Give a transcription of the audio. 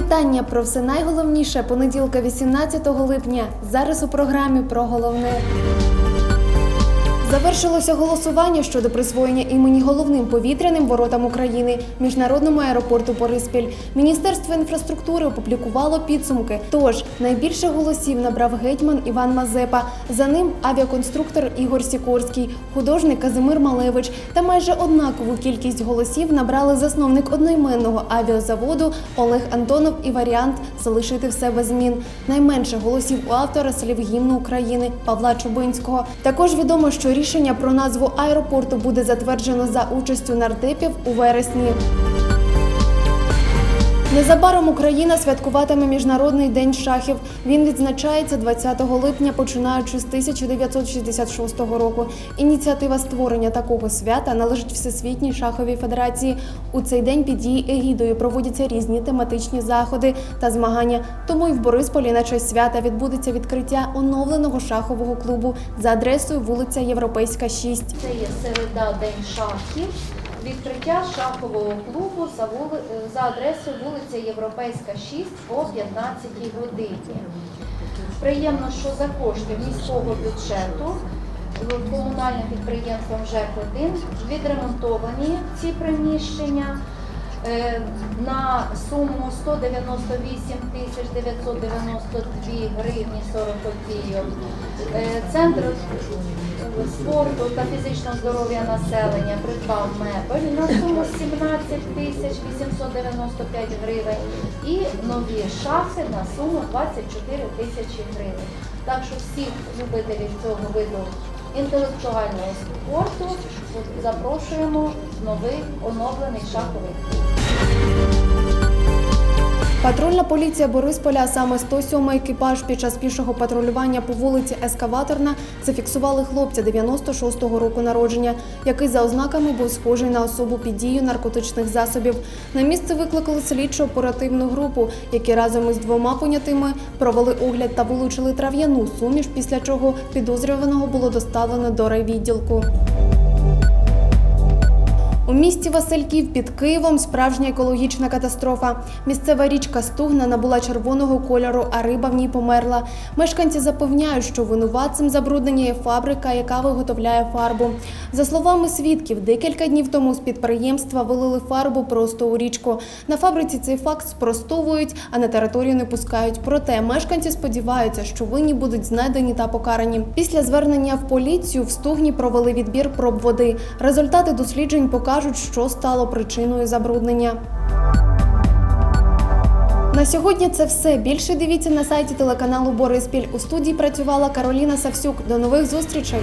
Вітання про все найголовніше понеділка, 18 липня. Зараз у програмі про головне. Завершилося голосування щодо присвоєння імені головним повітряним воротам України міжнародному аеропорту Бориспіль. Міністерство інфраструктури опублікувало підсумки. Тож найбільше голосів набрав гетьман Іван Мазепа. За ним авіаконструктор Ігор Сікорський, художник Казимир Малевич та майже однакову кількість голосів набрали засновник одноіменного авіазаводу Олег Антонов і варіант залишити все без змін. Найменше голосів у автора слів гімну України Павла Чубинського. Також відомо, що рішення про назву аеропорту буде затверджено за участю нардепів у вересні. Незабаром Україна святкуватиме міжнародний день шахів. Він відзначається 20 липня, починаючи з 1966 року. Ініціатива створення такого свята належить Всесвітній шаховій федерації. У цей день під її егідою проводяться різні тематичні заходи та змагання. Тому і в Борисполі на честь свята відбудеться відкриття оновленого шахового клубу за адресою вулиця Європейська 6. Це є середа День шахів. Відкриття шахового клубу за, вули... за адресою вулиця Європейська 6 о 15 годині. Приємно, що за кошти міського бюджету комунальним підприємством ЖЕК-1 відремонтовані ці приміщення на суму 198 тисяч 992 гривні 40 копійок. Е, Центр спорту та фізичного здоров'я населення придбав мебель на суму 17 тисяч 895 гривень і нові шахи на суму 24 тисячі гривень. Так що всіх любителів цього виду інтелектуального спорту запрошуємо новий оновлений шаховий. Патрульна поліція Борисполя, а саме 107 екіпаж під час пішого патрулювання по вулиці Ескаваторна зафіксували хлопця 96-го року народження, який за ознаками був схожий на особу під дією наркотичних засобів. На місце викликали слідчо оперативну групу, які разом із двома понятими провели огляд та вилучили трав'яну суміш, після чого підозрюваного було доставлено до райвідділку. У місті Васильків під Києвом справжня екологічна катастрофа. Місцева річка Стугна набула червоного кольору, а риба в ній померла. Мешканці запевняють, що винуватцем забруднення є фабрика, яка виготовляє фарбу. За словами свідків, декілька днів тому з підприємства вилили фарбу просто у річку. На фабриці цей факт спростовують, а на територію не пускають. Проте мешканці сподіваються, що винні будуть знайдені та покарані. Після звернення в поліцію в Стугні провели відбір проб води. Результати досліджень покажуть, що стало причиною забруднення. На сьогодні це все. Більше дивіться на сайті телеканалу Бориспіль. У студії працювала Кароліна Савсюк. До нових зустрічей.